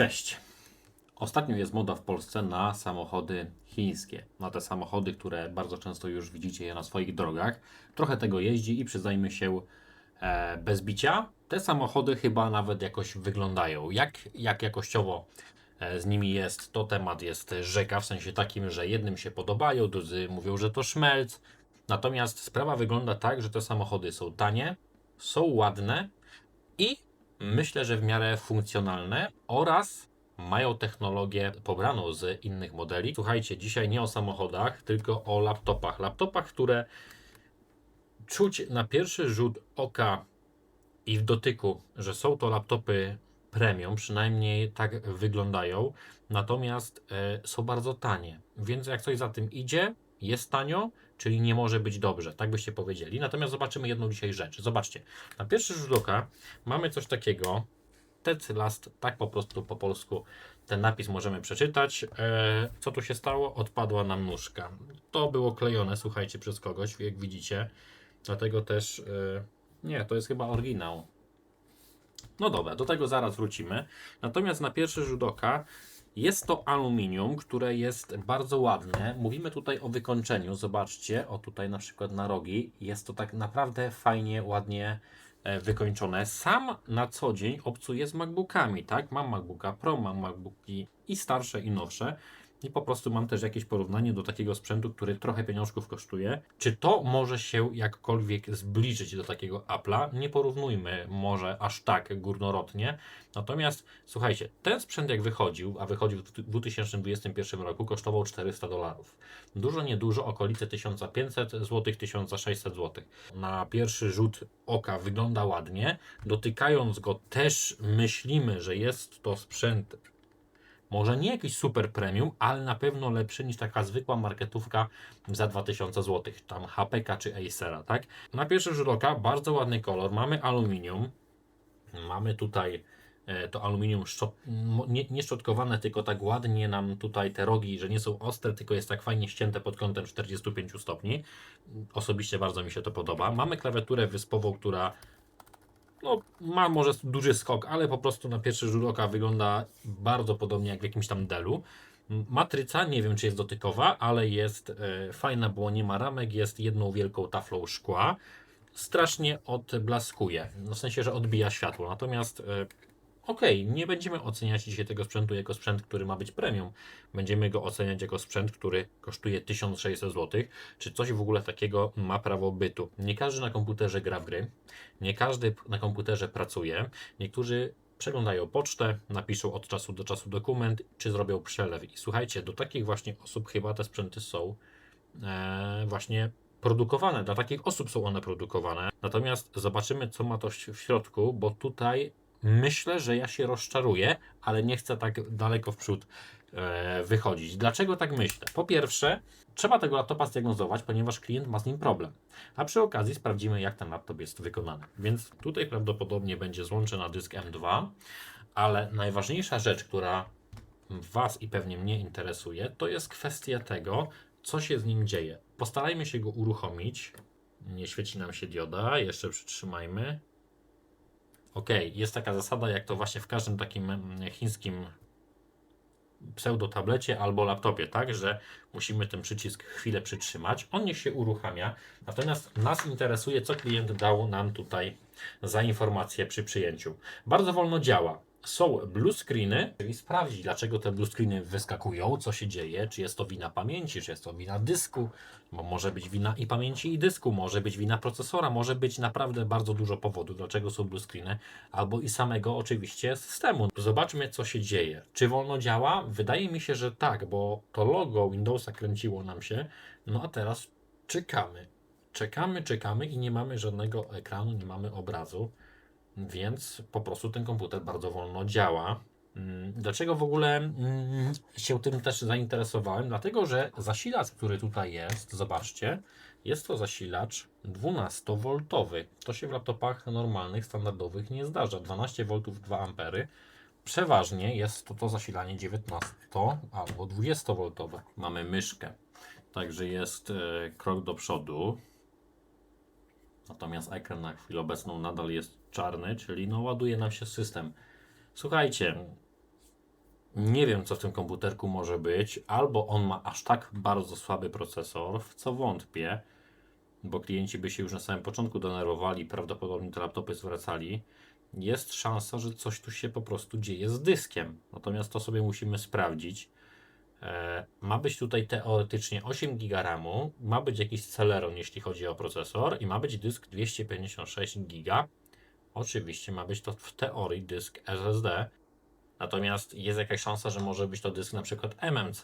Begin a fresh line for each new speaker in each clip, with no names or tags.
Cześć. Ostatnio jest moda w Polsce na samochody chińskie. Na te samochody, które bardzo często już widzicie je na swoich drogach. Trochę tego jeździ i przyznajmy się e, bez bicia. Te samochody chyba nawet jakoś wyglądają. Jak, jak jakościowo e, z nimi jest, to temat jest rzeka, w sensie takim, że jednym się podobają, drudzy mówią, że to szmelc. Natomiast sprawa wygląda tak, że te samochody są tanie, są ładne i myślę, że w miarę funkcjonalne oraz mają technologię pobraną z innych modeli. Słuchajcie, dzisiaj nie o samochodach, tylko o laptopach. Laptopach, które czuć na pierwszy rzut oka i w dotyku, że są to laptopy premium, przynajmniej tak wyglądają, natomiast e, są bardzo tanie. Więc jak coś za tym idzie, jest tanio, czyli nie może być dobrze, tak byście powiedzieli. Natomiast zobaczymy jedną dzisiaj rzecz. Zobaczcie, na pierwszy rzut oka mamy coś takiego, Ted Last, tak po prostu po polsku ten napis możemy przeczytać. E, co tu się stało? Odpadła nam nóżka. To było klejone, słuchajcie, przez kogoś, jak widzicie. Dlatego też, e, nie, to jest chyba oryginał. No dobra, do tego zaraz wrócimy. Natomiast na pierwszy rzut oka jest to aluminium, które jest bardzo ładne. Mówimy tutaj o wykończeniu. Zobaczcie, o tutaj na przykład na rogi. Jest to tak naprawdę fajnie, ładnie e, wykończone. Sam na co dzień obcuję z MacBookami, tak? Mam MacBooka Pro, mam MacBooki i starsze, i nowsze. I po prostu mam też jakieś porównanie do takiego sprzętu, który trochę pieniążków kosztuje. Czy to może się jakkolwiek zbliżyć do takiego Apple'a? Nie porównujmy może aż tak górnolotnie. Natomiast słuchajcie, ten sprzęt jak wychodził, a wychodził w 2021 roku, kosztował 400 dolarów. Dużo, niedużo, okolice 1500 zł, 1600 zł. Na pierwszy rzut oka wygląda ładnie. Dotykając go też myślimy, że jest to sprzęt może nie jakiś super premium, ale na pewno lepszy niż taka zwykła marketówka za 2000 zł, tam HPK czy Acera, tak? Na pierwszy rzut oka bardzo ładny kolor, mamy aluminium, mamy tutaj e, to aluminium szczot, nie, nie szczotkowane, tylko tak ładnie nam tutaj te rogi, że nie są ostre, tylko jest tak fajnie ścięte pod kątem 45 stopni. Osobiście bardzo mi się to podoba. Mamy klawiaturę wyspową, która no, ma może duży skok, ale po prostu na pierwszy rzut oka wygląda bardzo podobnie jak w jakimś tam delu. Matryca, nie wiem czy jest dotykowa, ale jest e, fajna, bo nie ma ramek, jest jedną wielką taflą szkła. Strasznie odblaskuje, no w sensie, że odbija światło. Natomiast e, okej, nie będziemy oceniać dzisiaj tego sprzętu jako sprzęt, który ma być premium. Będziemy go oceniać jako sprzęt, który kosztuje 1600 zł. Czy coś w ogóle takiego ma prawo bytu? Nie każdy na komputerze gra w gry, nie każdy na komputerze pracuje. Niektórzy przeglądają pocztę, napiszą od czasu do czasu dokument, czy zrobią przelew. I słuchajcie, do takich właśnie osób chyba te sprzęty są e, właśnie produkowane. Dla takich osób są one produkowane. Natomiast zobaczymy, co ma to w środku, bo tutaj myślę, że ja się rozczaruję, ale nie chcę tak daleko w przód e, wychodzić. Dlaczego tak myślę? Po pierwsze, trzeba tego laptopa zdiagnozować, ponieważ klient ma z nim problem. A przy okazji sprawdzimy, jak ten laptop jest wykonany. Więc tutaj prawdopodobnie będzie złącze na dysk M2, ale najważniejsza rzecz, która Was i pewnie mnie interesuje, to jest kwestia tego, co się z nim dzieje. Postarajmy się go uruchomić. Nie świeci nam się dioda, jeszcze przytrzymajmy. Ok, jest taka zasada, jak to właśnie w każdym takim mm, chińskim pseudotablecie albo laptopie, tak, że musimy ten przycisk chwilę przytrzymać. On niech się uruchamia. Natomiast nas interesuje, co klient dał nam tutaj za informację przy przyjęciu. Bardzo wolno działa. Są blue screeny, czyli sprawdzić, dlaczego te blue screeny wyskakują, co się dzieje, czy jest to wina pamięci, czy jest to wina dysku, bo może być wina i pamięci, i dysku, może być wina procesora, może być naprawdę bardzo dużo powodów, dlaczego są blue screeny, albo i samego oczywiście systemu. Zobaczmy, co się dzieje. Czy wolno działa? Wydaje mi się, że tak, bo to logo Windowsa kręciło nam się, no a teraz czekamy. Czekamy, czekamy i nie mamy żadnego ekranu, nie mamy obrazu. Więc po prostu ten komputer bardzo wolno działa. Mm, Dlaczego w ogóle mm, się tym też zainteresowałem? Dlatego, że zasilacz, który tutaj jest, zobaczcie, jest to zasilacz 12V. To się w laptopach normalnych, standardowych nie zdarza. 12 V 2 A. Przeważnie jest to, to zasilanie 19 albo 20V. Mamy myszkę, także jest e, krok do przodu. Natomiast ekran na chwilę obecną nadal jest czarny, czyli no ładuje nam się system. Słuchajcie, Nie wiem, co w tym komputerku może być. Albo on ma aż tak bardzo słaby procesor, w co wątpię, bo klienci by się już na samym początku denerwowali, prawdopodobnie te laptopy zwracali. Jest szansa, że coś tu się po prostu dzieje z dyskiem. Natomiast to sobie musimy sprawdzić. E, ma być tutaj teoretycznie 8 GB RAMu, ma być jakiś Celeron, jeśli chodzi o procesor, i ma być dysk 256 GB. Oczywiście ma być to w teorii dysk SSD, natomiast jest jakaś szansa, że może być to dysk na przykład MMC.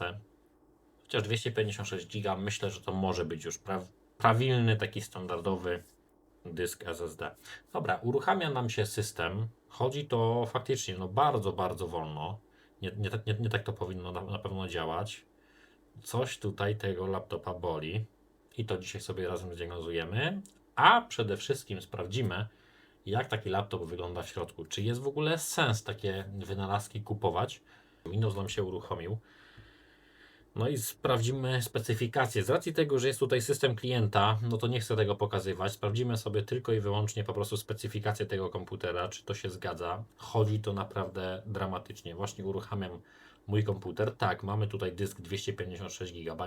Chociaż 256 GB myślę, że to może być już pra prawilny, taki standardowy dysk SSD. Dobra, uruchamia nam się system. Chodzi to faktycznie no bardzo, bardzo wolno. Nie, nie, tak- nie, nie tak to powinno na, na pewno działać. Coś tutaj tego laptopa boli. I to dzisiaj sobie razem zdiagnozujemy. A przede wszystkim sprawdzimy, jak taki laptop wygląda w środku. Czy jest w ogóle sens takie wynalazki kupować? Windows nam się uruchomił. No i sprawdzimy specyfikację. Z racji tego, że jest tutaj system klienta, no to nie chcę tego pokazywać. Sprawdzimy sobie tylko i wyłącznie po prostu specyfikację tego komputera, czy to się zgadza. Chodzi to naprawdę dramatycznie. Właśnie uruchamiam mój komputer. Tak, mamy tutaj dysk 256 GB.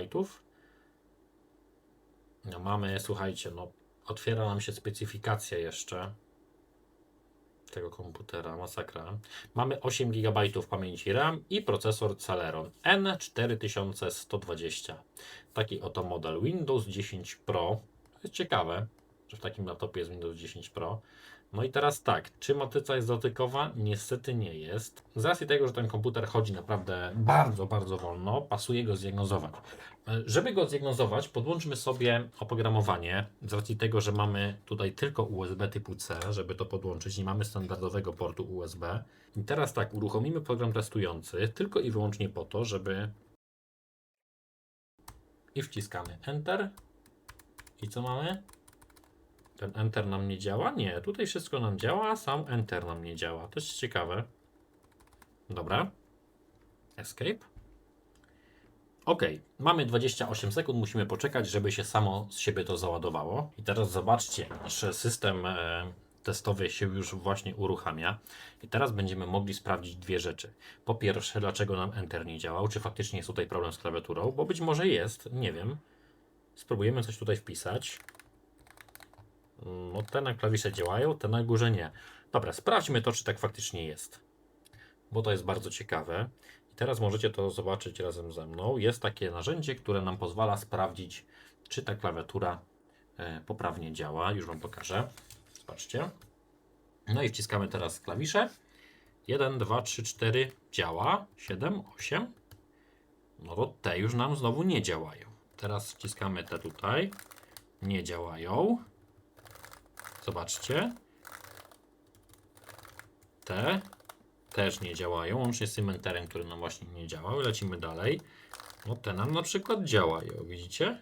No mamy, słuchajcie, no otwiera nam się specyfikacja jeszcze tego komputera, masakra. Mamy 8 GB pamięci RAM i procesor Celeron N4120. Taki oto model Windows 10 Pro. To jest ciekawe, że w takim laptopie jest Windows 10 Pro. No i teraz tak, czy matryca jest dotykowa? Niestety nie jest. Z racji tego, że ten komputer chodzi naprawdę bardzo, bardzo wolno, pasuje go zdiagnozować. Żeby go zdiagnozować, podłączmy sobie oprogramowanie. Z racji tego, że mamy tutaj tylko USB typu C, żeby to podłączyć, nie mamy standardowego portu USB. I teraz tak, uruchomimy program testujący tylko i wyłącznie po to, żeby. I wciskamy Enter. I co mamy? Ten Enter nam nie działa? Nie, tutaj wszystko nam działa, a sam Enter nam nie działa. To jest ciekawe. Dobra. Escape. Ok, mamy 28 sekund, musimy poczekać, żeby się samo z siebie to załadowało. I teraz zobaczcie, nasz system e, testowy się już właśnie uruchamia. I teraz będziemy mogli sprawdzić dwie rzeczy. Po pierwsze, dlaczego nam Enter nie działał, czy faktycznie jest tutaj problem z klawiaturą, bo być może jest, nie wiem. Spróbujemy coś tutaj wpisać. No te na klawisze działają, te na górze nie. Dobra, sprawdźmy to, czy tak faktycznie jest. Bo to jest bardzo ciekawe. I teraz możecie to zobaczyć razem ze mną. Jest takie narzędzie, które nam pozwala sprawdzić, czy ta klawiatura e, poprawnie działa. Już Wam pokażę. Zobaczcie. No i wciskamy teraz klawisze. 1, 2, 3, 4 działa. 7, 8. No to te już nam znowu nie działają. Teraz wciskamy te tutaj. Nie działają. Zobaczcie. Te też nie działają, łącznie z tym enterem, który nam właśnie nie działał. Lecimy dalej. No te nam na przykład działają, widzicie?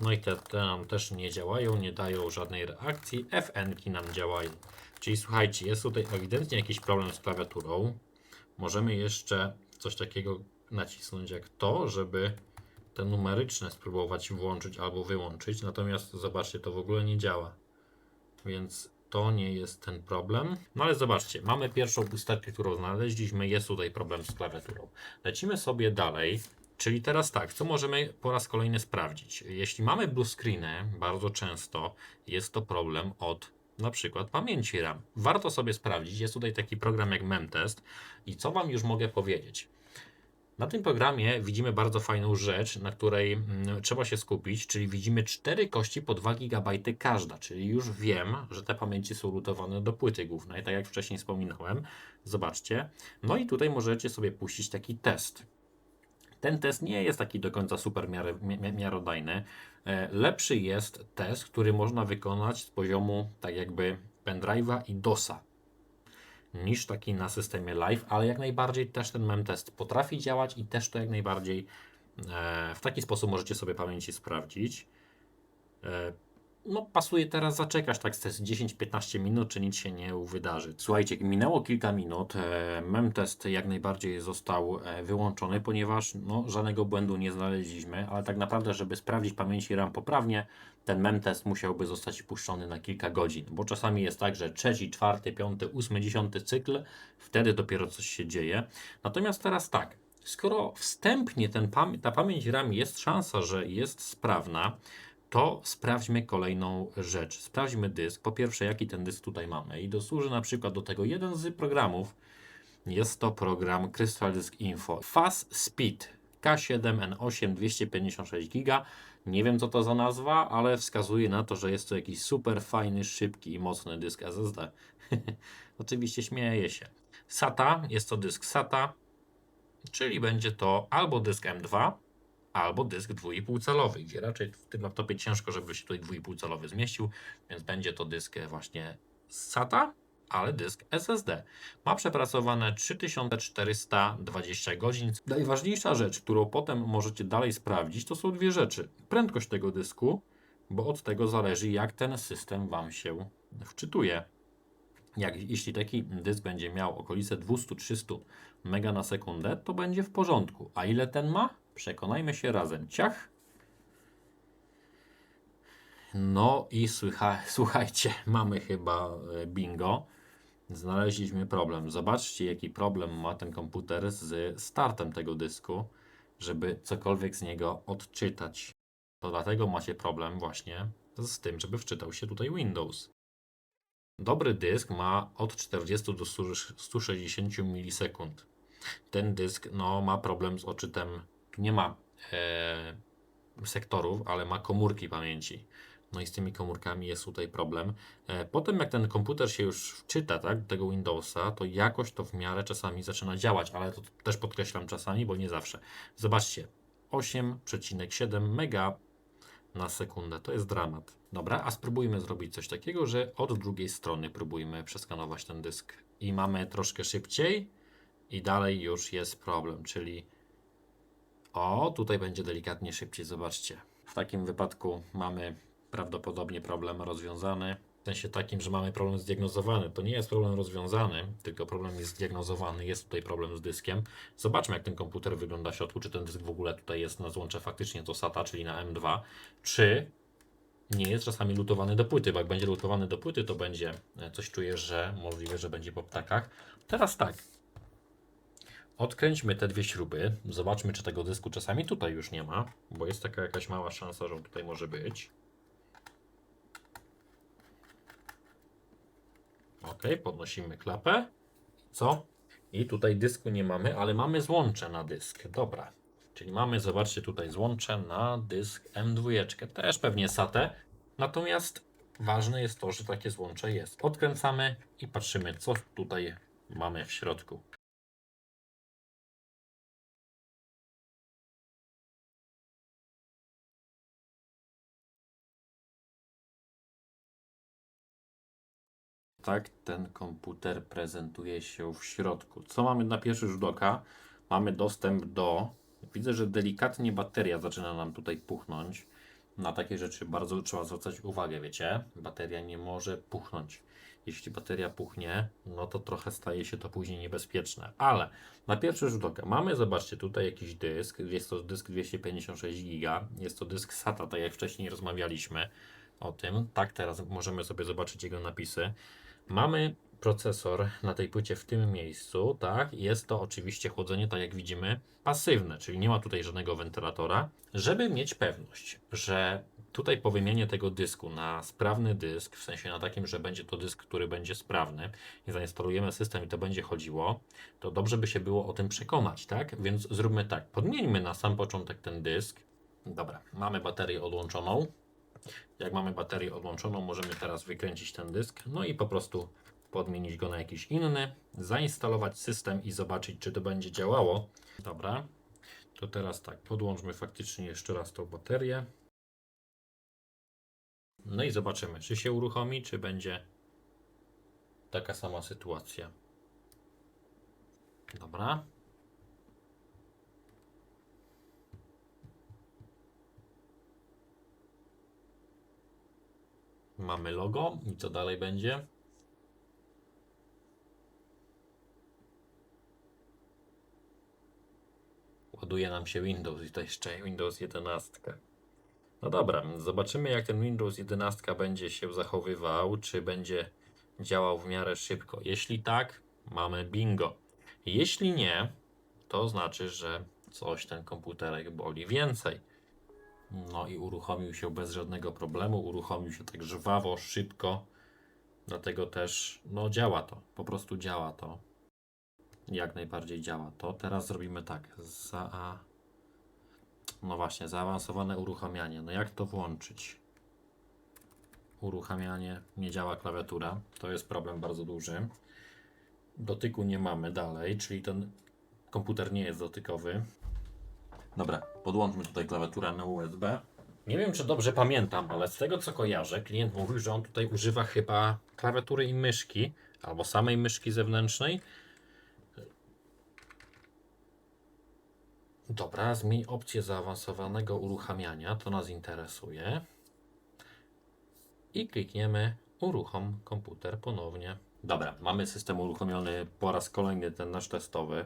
No i te, te nam też nie działają, nie dają żadnej reakcji. FN-ki nam działają. Czyli słuchajcie, jest tutaj ewidentnie jakiś problem z klawiaturą. Możemy jeszcze coś takiego nacisnąć jak to, żeby te numeryczne spróbować włączyć albo wyłączyć. Natomiast zobaczcie, to w ogóle nie działa. Więc to nie jest ten problem. No ale zobaczcie, mamy pierwszą usterkę, którą znaleźliśmy. Jest tutaj problem z klawiaturą. Lecimy sobie dalej. Czyli teraz tak, co możemy po raz kolejny sprawdzić? Jeśli mamy blue screeny, bardzo często jest to problem od na przykład pamięci RAM. Warto sobie sprawdzić, jest tutaj taki program jak Memtest i co Wam już mogę powiedzieć? Na tym programie widzimy bardzo fajną rzecz, na której mm, trzeba się skupić, czyli widzimy cztery kości po 2 GB każda, czyli już wiem, że te pamięci są lutowane do płyty głównej, tak jak wcześniej wspominałem. Zobaczcie. No i tutaj możecie sobie puścić taki test. Ten test nie jest taki do końca super miarodajny. E, Lepszy jest test, który można wykonać z poziomu tak jakby pendrive'a i DOSa niż taki na systemie live, ale jak najbardziej też ten memtest potrafi działać i też to jak najbardziej e, w taki sposób możecie sobie pamięci sprawdzić. No pasuje teraz zaczekać tak z 10-15 minut, czy nic się nie wydarzy. Słuchajcie, minęło kilka minut, e, memtest jak najbardziej został e, wyłączony, ponieważ no, żadnego błędu nie znaleźliśmy, ale tak naprawdę, żeby sprawdzić pamięci RAM poprawnie, ten memtest musiałby zostać puszczony na kilka godzin, bo czasami jest tak, że trzeci, czwarty, piąty, ósmy, dziesiąty cykl, wtedy dopiero coś się dzieje. Natomiast teraz tak, skoro wstępnie ten ta pamięć RAM jest szansa, że jest sprawna, to sprawdźmy kolejną rzecz. Sprawdźmy dysk. Po pierwsze, jaki ten dysk tutaj mamy. I dosłuży na przykład do tego jeden z programów. Jest to program Crystal Disk Info. Fast Speed K7N8 256 GB. Nie wiem co to za nazwa, ale wskazuje na to, że jest to jakiś super fajny, szybki i mocny dysk SSD. Oczywiście śmieję się. SATA, jest to dysk SATA, czyli będzie to albo dysk M2, albo dysk 2,5 calowy, gdzie raczej w tym laptopie ciężko, żeby się tutaj 2,5 calowy zmieścił, więc będzie to dysk właśnie SATA, ale dysk SSD. Ma przepracowane 3420 godzin. Najważniejsza rzecz, którą potem możecie dalej sprawdzić, to są dwie rzeczy. Prędkość tego dysku, bo od tego zależy, jak ten system Wam się wczytuje. Jak, jeśli taki dysk będzie miał okolice 200-300 mega na sekundę, to będzie w porządku. A ile ten ma? Przekonajmy się razem. Ciach. No i słucha, słuchajcie, mamy chyba e, bingo. Znaleźliśmy problem. Zobaczcie, jaki problem ma ten komputer z startem tego dysku, żeby cokolwiek z niego odczytać. To dlatego macie problem właśnie z tym, żeby wczytał się tutaj Windows. Dobry dysk ma od 40 do 160 milisekund. Ten dysk no, ma problem z odczytem. Nie ma e, sektorów, ale ma komórki pamięci. No i z tymi komórkami jest tutaj problem. E, potem jak ten komputer się już wczyta tak, do tego Windowsa, to jakoś to w miarę czasami zaczyna działać, ale to też podkreślam czasami, bo nie zawsze. Zobaczcie, 8,7 mega na sekundę. To jest dramat. Dobra, a spróbujmy zrobić coś takiego, że od drugiej strony próbujmy przeskanować ten dysk. I mamy troszkę szybciej i dalej już jest problem, czyli o, tutaj będzie delikatnie szybciej, zobaczcie. W takim wypadku mamy prawdopodobnie problem rozwiązany. W sensie takim, że mamy problem zdiagnozowany. To nie jest problem rozwiązany, tylko problem jest zdiagnozowany. Jest tutaj problem z dyskiem. Zobaczmy, jak ten komputer wygląda w środku. Czy ten dysk w ogóle tutaj jest na złącze faktycznie to SATA, czyli na M2. Czy nie jest czasami lutowany do płyty, bo jak będzie lutowany do płyty, to będzie e, coś czuję, że możliwe, że będzie po ptakach. Teraz tak. Odkręćmy te dwie śruby. Zobaczmy, czy tego dysku czasami tutaj już nie ma, bo jest taka jakaś mała szansa, że on tutaj może być. Ok, podnosimy klapę. Co? I tutaj dysku nie mamy, ale mamy złącze na dysk. Dobra. Czyli mamy, zobaczcie, tutaj złącze na dysk M2. Też pewnie SATę. Natomiast ważne jest to, że takie złącze jest. Odkręcamy i patrzymy, co tutaj mamy w środku. Tak ten komputer prezentuje się w środku. Co mamy na pierwszy rzut oka? Mamy dostęp do. Widzę, że delikatnie bateria zaczyna nam tutaj puchnąć. Na takie rzeczy bardzo trzeba zwracać uwagę, wiecie? Bateria nie może puchnąć. Jeśli bateria puchnie, no to trochę staje się to później niebezpieczne. Ale na pierwszy rzut oka mamy, zobaczcie, tutaj jakiś dysk. Jest to dysk 256 GB. Jest to dysk SATA, tak jak wcześniej rozmawialiśmy o tym. Tak, teraz możemy sobie zobaczyć jego napisy. Mamy procesor na tej płycie w tym miejscu, tak? Jest to oczywiście chłodzenie, tak jak widzimy, pasywne, czyli nie ma tutaj żadnego wentylatora. Żeby mieć pewność, że tutaj po wymianie tego dysku na sprawny dysk, w sensie na takim, że będzie to dysk, który będzie sprawny i zainstalujemy system i to będzie chodziło, to dobrze by się było o tym przekonać, tak? Więc zróbmy tak, podmieńmy na sam początek ten dysk. Dobra, mamy baterię odłączoną. Jak mamy baterię odłączoną, możemy teraz wykręcić ten dysk, no i po prostu podmienić go na jakiś inny, zainstalować system i zobaczyć, czy to będzie działało. Dobra, to teraz tak, podłączmy faktycznie jeszcze raz tą baterię. No i zobaczymy, czy się uruchomi, czy będzie taka sama sytuacja. Dobra. Mamy logo i co dalej będzie? Ładuje nam się Windows i to jeszcze Windows 11. No dobra, zobaczymy jak ten Windows 11 będzie się zachowywał, czy będzie działał w miarę szybko. Jeśli tak, mamy bingo. Jeśli nie, to znaczy, że coś ten komputerek boli więcej. No i uruchomił się bez żadnego problemu, uruchomił się tak żwawo, szybko. Dlatego też, no działa to, po prostu działa to. Jak najbardziej działa to. Teraz zrobimy tak. Za... No właśnie, zaawansowane uruchamianie. No jak to włączyć? Uruchamianie, nie działa klawiatura. To jest problem bardzo duży. Dotyku nie mamy dalej, czyli ten komputer nie jest dotykowy. Dobra, podłączmy tutaj klawiaturę na USB. Nie wiem, czy dobrze pamiętam, ale z tego co kojarzę, klient mówił, że on tutaj używa chyba klawiatury i myszki, albo samej myszki zewnętrznej. Dobra, zmień opcję zaawansowanego uruchamiania, to nas interesuje. I klikniemy uruchom komputer ponownie. Dobra, mamy system uruchomiony po raz kolejny, ten nasz testowy.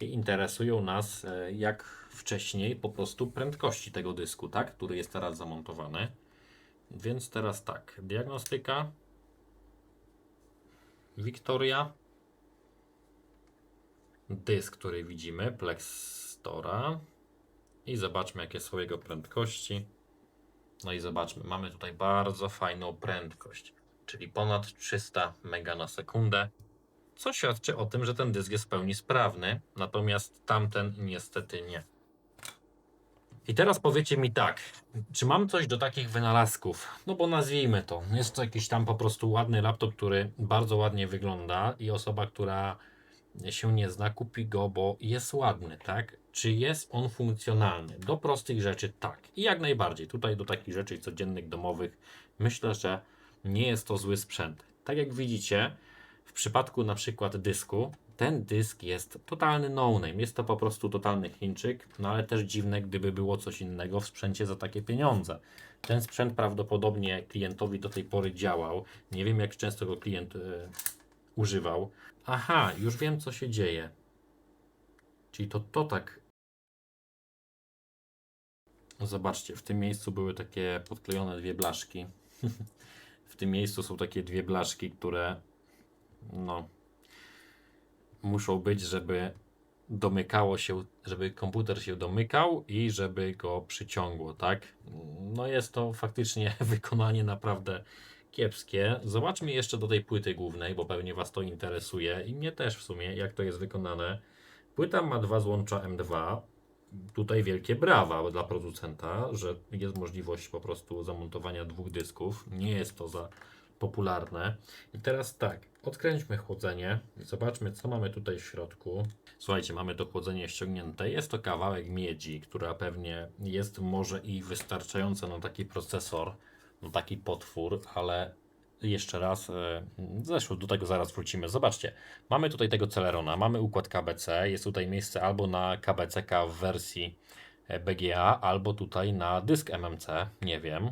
Interesują nas, e, jak wcześniej, po prostu prędkości tego dysku, tak? Który jest teraz zamontowany. Więc teraz tak, diagnostyka. Victoria. Dysk, który widzimy, Plex Stora. I zobaczmy, jakie są jego prędkości. No i zobaczmy, mamy tutaj bardzo fajną prędkość, czyli ponad 300 MB na sekundę, co świadczy o tym, że ten dysk jest w pełni sprawny, natomiast tamten niestety nie. I teraz powiecie mi tak, czy mam coś do takich wynalazków? No bo nazwijmy to, jest to jakiś tam po prostu ładny laptop, który bardzo ładnie wygląda i osoba, która się nie zna, kupi go, bo jest ładny, tak? Czy jest on funkcjonalny? Do prostych rzeczy tak. I jak najbardziej. Tutaj do takich rzeczy codziennych, domowych, myślę, że nie jest to zły sprzęt. Tak jak widzicie, w przypadku na przykład dysku, ten dysk jest totalny no-name. Jest to po prostu totalny Chińczyk, no ale też dziwne, gdyby było coś innego w sprzęcie za takie pieniądze. Ten sprzęt prawdopodobnie klientowi do tej pory działał. Nie wiem, jak często go klient y, używał. Aha, już wiem, co się dzieje. Czyli to, to tak. Zobaczcie, w tym miejscu były takie podklejone dwie blaszki. w tym miejscu są takie dwie blaszki, które no muszą być, żeby domykało się, żeby komputer się domykał i żeby go przyciągło, tak? No jest to faktycznie wykonanie naprawdę kiepskie. Zobaczmy jeszcze do tej płyty głównej, bo pewnie Was to interesuje i mnie też w sumie, jak to jest wykonane. Płyta ma dwa złącza M2. Tutaj wielkie brawa dla producenta, że jest możliwość po prostu zamontowania dwóch dysków. Nie jest to za popularne. I teraz tak, odkręćmy chłodzenie zobaczmy, co mamy tutaj w środku. Słuchajcie, mamy to chłodzenie ściągnięte. Jest to kawałek miedzi, która pewnie jest może i wystarczająca na taki procesor, na taki potwór, ale jeszcze raz, e, zresztą do tego zaraz wrócimy. Zobaczcie, mamy tutaj tego Celerona, mamy układ KBC, jest tutaj miejsce albo na KBCK w wersji e, BGA, albo tutaj na dysk MMC, nie wiem.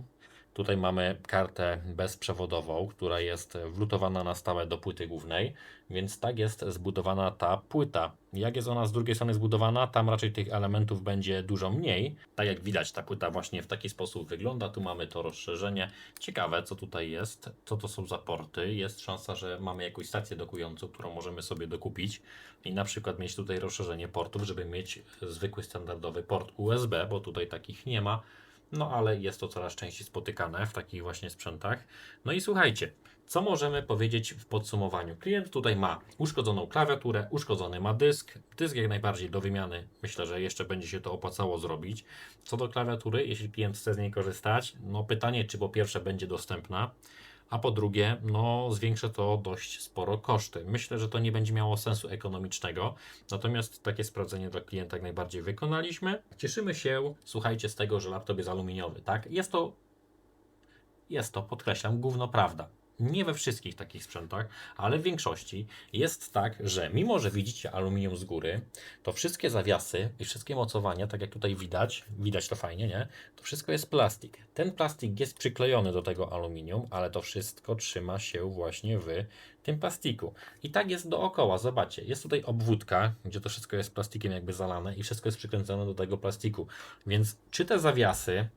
Tutaj mamy kartę bezprzewodową, która jest wlutowana na stałe do płyty głównej, więc tak jest zbudowana ta płyta. Jak jest ona z drugiej strony zbudowana, tam raczej tych elementów będzie dużo mniej. Tak jak widać, ta płyta właśnie w taki sposób wygląda. Tu mamy to rozszerzenie. Ciekawe, co tutaj jest, co to są za porty. Jest szansa, że mamy jakąś stację dokującą, którą możemy sobie dokupić i na przykład mieć tutaj rozszerzenie portów, żeby mieć zwykły, standardowy port USB, bo tutaj takich nie ma no ale jest to coraz częściej spotykane w takich właśnie sprzętach. No i słuchajcie, co możemy powiedzieć w podsumowaniu? Klient tutaj ma uszkodzoną klawiaturę, uszkodzony ma dysk, dysk jak najbardziej do wymiany. Myślę, że jeszcze będzie się to opłacało zrobić. Co do klawiatury, jeśli klient chce z niej korzystać, no pytanie, czy po pierwsze będzie dostępna, a po drugie, no zwiększy to dość sporo koszty. Myślę, że to nie będzie miało sensu ekonomicznego, natomiast takie sprawdzenie dla klienta jak najbardziej wykonaliśmy. Cieszymy się, słuchajcie, z tego, że laptop jest aluminiowy, tak? Jest to, jest to, podkreślam, gówno prawda. Nie we wszystkich takich sprzętach, ale w większości jest tak, że mimo, że widzicie aluminium z góry, to wszystkie zawiasy i wszystkie mocowania, tak jak tutaj widać, widać to fajnie, nie? To wszystko jest plastik. Ten plastik jest przyklejony do tego aluminium, ale to wszystko trzyma się właśnie w tym plastiku. I tak jest dookoła, zobaczcie, jest tutaj obwódka, gdzie to wszystko jest plastikiem jakby zalane i wszystko jest przykręcone do tego plastiku. Więc czy te zawiasy,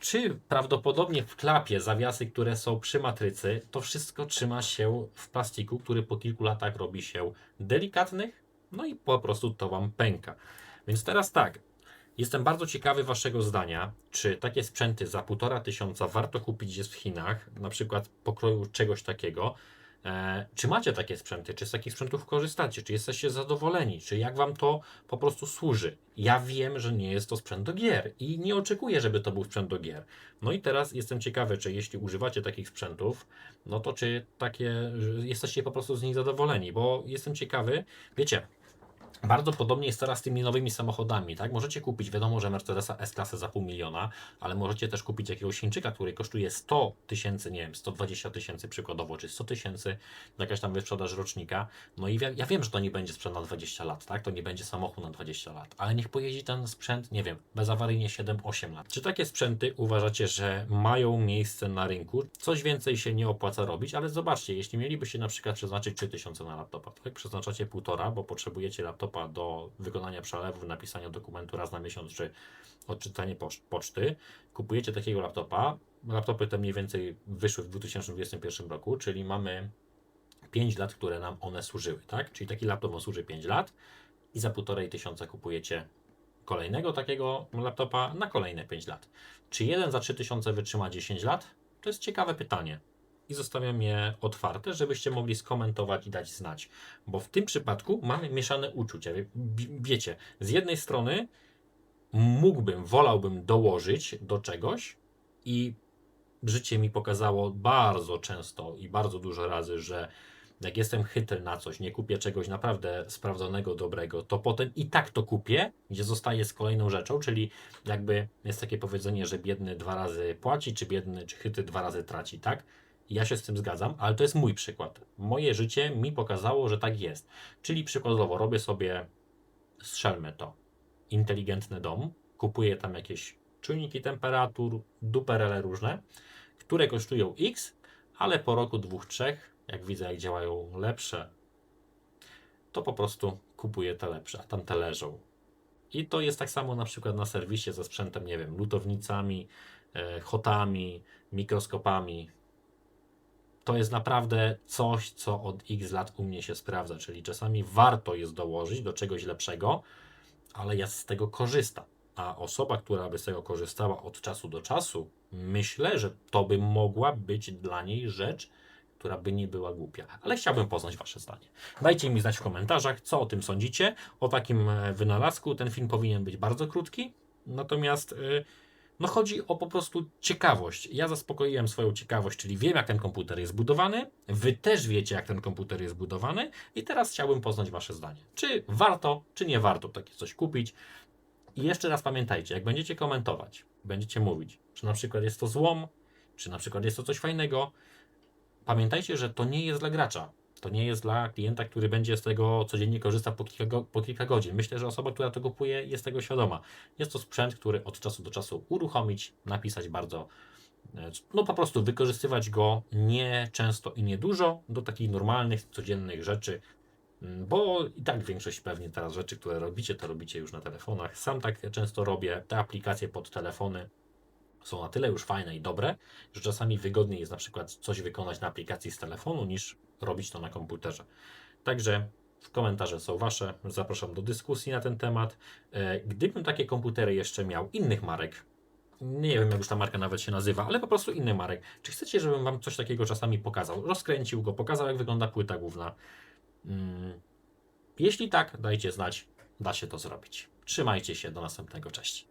czy prawdopodobnie w klapie zawiasy, które są przy matrycy, to wszystko trzyma się w plastiku, który po kilku latach robi się delikatnych, no i po prostu to Wam pęka. Więc teraz tak, jestem bardzo ciekawy Waszego zdania, czy takie sprzęty za półtora tysiąca warto kupić gdzieś w Chinach, na przykład pokroju czegoś takiego, czy macie takie sprzęty? Czy z takich sprzętów korzystacie? Czy jesteście zadowoleni? Czy jak wam to po prostu służy? Ja wiem, że nie jest to sprzęt do gier i nie oczekuję, żeby to był sprzęt do gier. No i teraz jestem ciekawy, czy jeśli używacie takich sprzętów, no to czy takie, jesteście po prostu z nich zadowoleni, bo jestem ciekawy, wiecie, bardzo podobnie jest teraz z tymi nowymi samochodami, tak? Możecie kupić, wiadomo, że Mercedesa S-klasę za pół miliona, ale możecie też kupić jakiegoś Chińczyka, który kosztuje 100 tysięcy, nie wiem, 120 tysięcy przykładowo, czy 100 tysięcy, jakaś tam wyprzedaż rocznika. No i ja wiem, że to nie będzie sprzęt na 20 lat, tak? To nie będzie samochód na 20 lat, ale niech pojeździ ten sprzęt, nie wiem, bezawaryjnie 7-8 lat. Czy takie sprzęty uważacie, że mają miejsce na rynku? Coś więcej się nie opłaca robić, ale zobaczcie, jeśli mielibyście na przykład przeznaczyć 3000 na laptopa, tak? Przeznaczacie półtora, bo potrzebujecie laptopa do wykonania przelewów, napisania dokumentu raz na miesiąc, czy odczytanie poczty, kupujecie takiego laptopa. Laptopy te mniej więcej wyszły w 2021 roku, czyli mamy 5 lat, które nam one służyły, tak? Czyli taki laptop służy 5 lat i za półtorej tysiąca kupujecie kolejnego takiego laptopa na kolejne 5 lat. Czy jeden za 3000 wytrzyma 10 lat? To jest ciekawe pytanie i zostawiam je otwarte, żebyście mogli skomentować i dać znać. Bo w tym przypadku mamy mieszane uczucia. Wiecie, z jednej strony mógłbym, wolałbym dołożyć do czegoś i życie mi pokazało bardzo często i bardzo dużo razy, że jak jestem chytry na coś, nie kupię czegoś naprawdę sprawdzonego, dobrego, to potem i tak to kupię, gdzie zostaje z kolejną rzeczą, czyli jakby jest takie powiedzenie, że biedny dwa razy płaci, czy biedny, czy chytry dwa razy traci, tak? Ja się z tym zgadzam, ale to jest mój przykład. Moje życie mi pokazało, że tak jest. Czyli przykładowo robię sobie, strzelmy to, inteligentny dom, kupuję tam jakieś czujniki temperatur, duperele różne, które kosztują X, ale po roku, dwóch, trzech, jak widzę, jak działają lepsze, to po prostu kupuję te lepsze, a tamte leżą. I to jest tak samo na przykład na serwisie ze sprzętem, nie wiem, lutownicami, e, hotami, mikroskopami, to jest naprawdę coś, co od x lat u mnie się sprawdza. Czyli czasami warto jest dołożyć do czegoś lepszego, ale ja z tego korzystam. A osoba, która by z tego korzystała od czasu do czasu, myślę, że to by mogła być dla niej rzecz, która by nie była głupia. Ale chciałbym poznać Wasze zdanie. Dajcie mi znać w komentarzach, co o tym sądzicie. O takim e, wynalazku ten film powinien być bardzo krótki. Natomiast. Yy, no chodzi o po prostu ciekawość. Ja zaspokoiłem swoją ciekawość, czyli wiem, jak ten komputer jest zbudowany. Wy też wiecie, jak ten komputer jest zbudowany. I teraz chciałbym poznać Wasze zdanie. Czy warto, czy nie warto takie coś kupić? I jeszcze raz pamiętajcie, jak będziecie komentować, będziecie mówić, czy na przykład jest to złom, czy na przykład jest to coś fajnego, pamiętajcie, że to nie jest dla gracza. To nie jest dla klienta, który będzie z tego codziennie korzystał po kilka, po kilka godzin. Myślę, że osoba, która to kupuje, jest tego świadoma. Jest to sprzęt, który od czasu do czasu uruchomić, napisać bardzo, e, no po prostu wykorzystywać go nie często i nie dużo do takich normalnych, codziennych rzeczy, mm, bo i tak większość pewnie teraz rzeczy, które robicie, to robicie już na telefonach. Sam tak często robię. Te aplikacje pod telefony są na tyle już fajne i dobre, że czasami wygodniej jest na przykład coś wykonać na aplikacji z telefonu niż robić to na komputerze. Także komentarze są Wasze, zapraszam do dyskusji na ten temat. E, gdybym takie komputery jeszcze miał innych marek, nie wiem jak już ta marka nawet się nazywa, ale po prostu inny marek, czy chcecie, żebym Wam coś takiego czasami pokazał? Rozkręcił go, pokazał jak wygląda płyta główna. Mm, jeśli tak, dajcie znać, da się to zrobić. Trzymajcie się, do następnego, cześć.